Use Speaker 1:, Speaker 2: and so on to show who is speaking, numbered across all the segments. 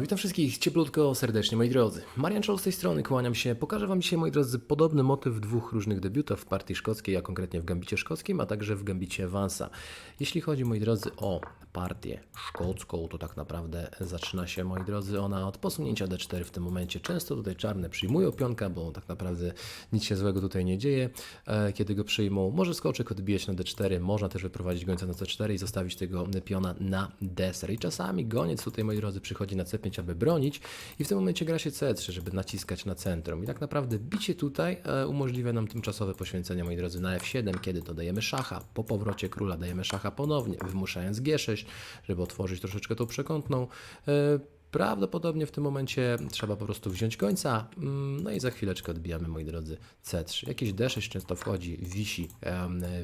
Speaker 1: Witam wszystkich cieplutko, serdecznie moi drodzy. Marian Czol z tej strony, kłaniam się. Pokażę Wam dzisiaj, moi drodzy, podobny motyw dwóch różnych debiutów w partii szkockiej, a konkretnie w gambicie szkockim, a także w gambicie Vansa. Jeśli chodzi, moi drodzy, o partię szkocką, to tak naprawdę zaczyna się, moi drodzy, ona od posunięcia D4 w tym momencie. Często tutaj czarne przyjmują pionka, bo tak naprawdę nic się złego tutaj nie dzieje, e, kiedy go przyjmą. Może skoczek odbijać na D4, można też wyprowadzić gońca na C4 i zostawić tego piona na deser. I czasami goniec tutaj, moi drodzy, przychodzi na C5, aby bronić i w tym momencie gra się C3, żeby naciskać na centrum. I tak naprawdę bicie tutaj e, umożliwia nam tymczasowe poświęcenie, moi drodzy, na F7, kiedy to dajemy szacha. Po powrocie króla dajemy szacha ponownie, wymuszając G6, żeby otworzyć troszeczkę tą przekątną. E, Prawdopodobnie w tym momencie trzeba po prostu wziąć końca, mm, no i za chwileczkę odbijamy, moi drodzy, C3. Jakieś D6 często wchodzi, wisi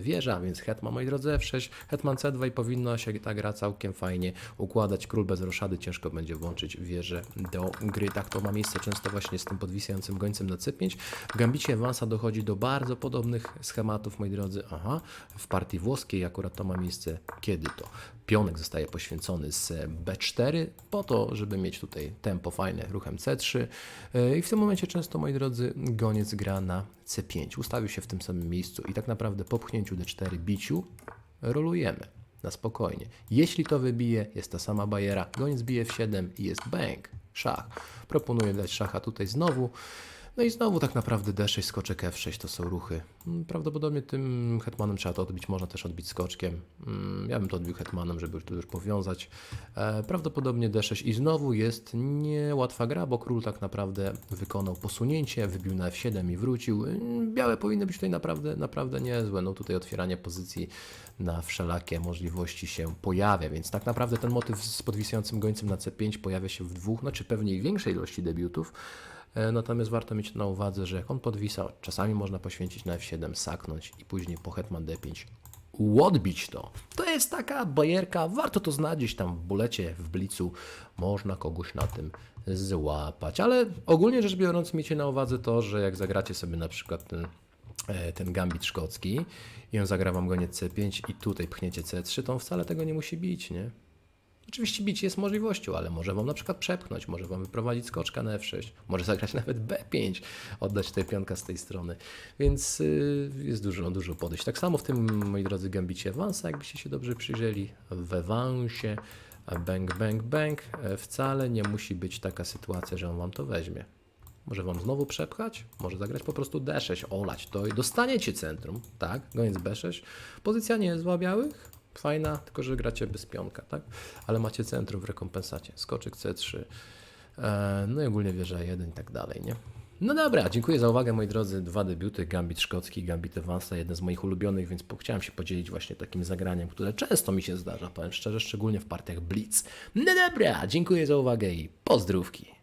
Speaker 1: wieża, więc hetman, moi drodzy, F6, hetman C2 i powinno się ta gra całkiem fajnie układać. Król bez roszady, ciężko będzie włączyć wieżę do gry. Tak to ma miejsce często właśnie z tym podwisającym gońcem na C5. W gambicie Vansa dochodzi do bardzo podobnych schematów, moi drodzy. Aha, w partii włoskiej akurat to ma miejsce kiedy to? Pionek zostaje poświęcony z B4 po to, żeby mieć tutaj tempo fajne ruchem C3 Yy, i w tym momencie często, moi drodzy, goniec gra na C5. Ustawił się w tym samym miejscu i tak naprawdę po pchnięciu D4 biciu rolujemy na spokojnie. Jeśli to wybije, jest ta sama bajera, goniec bije w 7 i jest bang, szach. Proponuję dać szacha tutaj znowu. No i znowu tak naprawdę D6, skoczek F6 to są ruchy. Mm, Prawdopodobnie tym hetmanem trzeba to odbić, można też odbić skoczkiem. Mm, Ja bym to odbił hetmanem, żeby tu już powiązać. E, Prawdopodobnie D6 i znowu jest niełatwa gra, bo król tak naprawdę wykonał posunięcie, wybił na F7 i wrócił. Mm, Białe powinny być tutaj naprawdę, naprawdę niezłe. No tutaj otwieranie pozycji na wszelakie możliwości się pojawia, więc tak naprawdę ten motyw z podwisającym gońcem na C5 pojawia się w dwóch, no czy pewnie i większej ilości debiutów. E, Natomiast warto mieć na uwadze, że jak on podwisa, czasami można poświęcić na F7, saknąć i później po hetman D5 odbić to. To jest taka bajerka, warto to znać gdzieś tam w bulecie, w blicu, można kogoś na tym złapać. Ale ogólnie rzecz biorąc, miejcie na uwadze to, że jak zagracie sobie na przykład ten, e, ten gambit szkocki i on zagra wam goniec C5 i tutaj pchniecie C3, to on wcale tego nie musi bić, nie? Oczywiście bicie jest możliwością, ale może wam na przykład przepchnąć, może wam wyprowadzić skoczka na F6, może zagrać nawet B5, oddać tutaj pionka z tej strony. Więc y, jest dużo, dużo podejść. Tak samo w tym, moi drodzy, gambicie Vansa, jakbyście się dobrze przyjrzeli, we Vansie, bang, bang, bang, e, wcale nie musi być taka sytuacja, że on wam to weźmie. Może wam znowu przepchać, może zagrać po prostu D6, olać to i dostaniecie centrum, tak, goniec B6. Pozycja nie jest zła białych, fajna, tylko że gracie bez pionka, tak, ale macie centrum w rekompensacie, skoczyk C3, e, no i ogólnie wieża 1 i tak dalej, nie? No dobra, dziękuję za uwagę moi drodzy. Dwa debiuty, Gambit szkocki, Gambit Evansa, jeden z moich ulubionych, więc chciałem się podzielić właśnie takim zagraniem, które często mi się zdarza, powiem szczerze, szczególnie w partiach Blitz. No dobra, dziękuję za uwagę i pozdrówki.